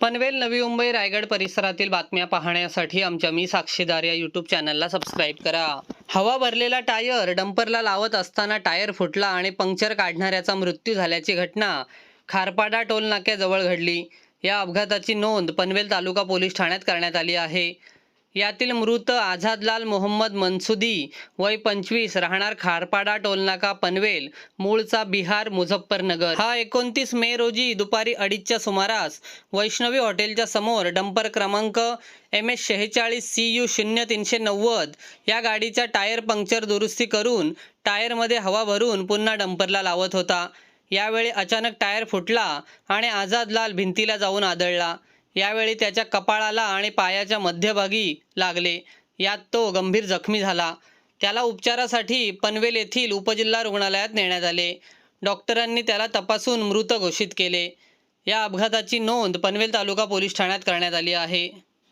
पनवेल नवी मुंबई रायगड परिसरातील बातम्या पाहण्यासाठी आमच्या मी साक्षीदार या यूट्यूब चॅनलला सबस्क्राईब करा. हवा भरलेला टायर डंपरला लावत असताना टायर फुटला आणि पंक्चर काढणाऱ्याचा मृत्यू झाल्याची घटना. खारपाडा टोल नाक्याजवळ घडली. या अपघाताची नोंद पनवेल तालुका पोलीस ठाण्यात करण्यात आली आहे. यातील मृत आझादलाल मोहम्मद मनसुदी वय पंचवीस राहणार खारपाडा टोलनाका पनवेल मूळचा बिहार मुझफ्फरनगर. हा एकोणतीस मे रोजी दुपारी अडीचच्या सुमारास वैष्णवी हॉटेलच्या समोर डंपर क्रमांक एम एस शेहेचाळीस सी यू शून्य तीनशे नव्वद या गाडीचा टायर पंक्चर दुरुस्ती करून टायरमध्ये हवा भरून पुन्हा डंपरला लावत होता. यावेळी अचानक टायर फुटला आणि आझादलाल भिंतीला जाऊन आदळला. यावेळी त्याच्या कपाळाला आणि पायाच्या मध्यभागी लागले. यात तो गंभीर जखमी झाला. त्याला उपचारासाठी पनवेल येथील उपजिल्हा रुग्णालयात नेण्यात आले. डॉक्टरांनी त्याला तपासून मृत घोषित केले. या अपघाताची नोंद पनवेल तालुका पोलीस ठाण्यात करण्यात आली आहे.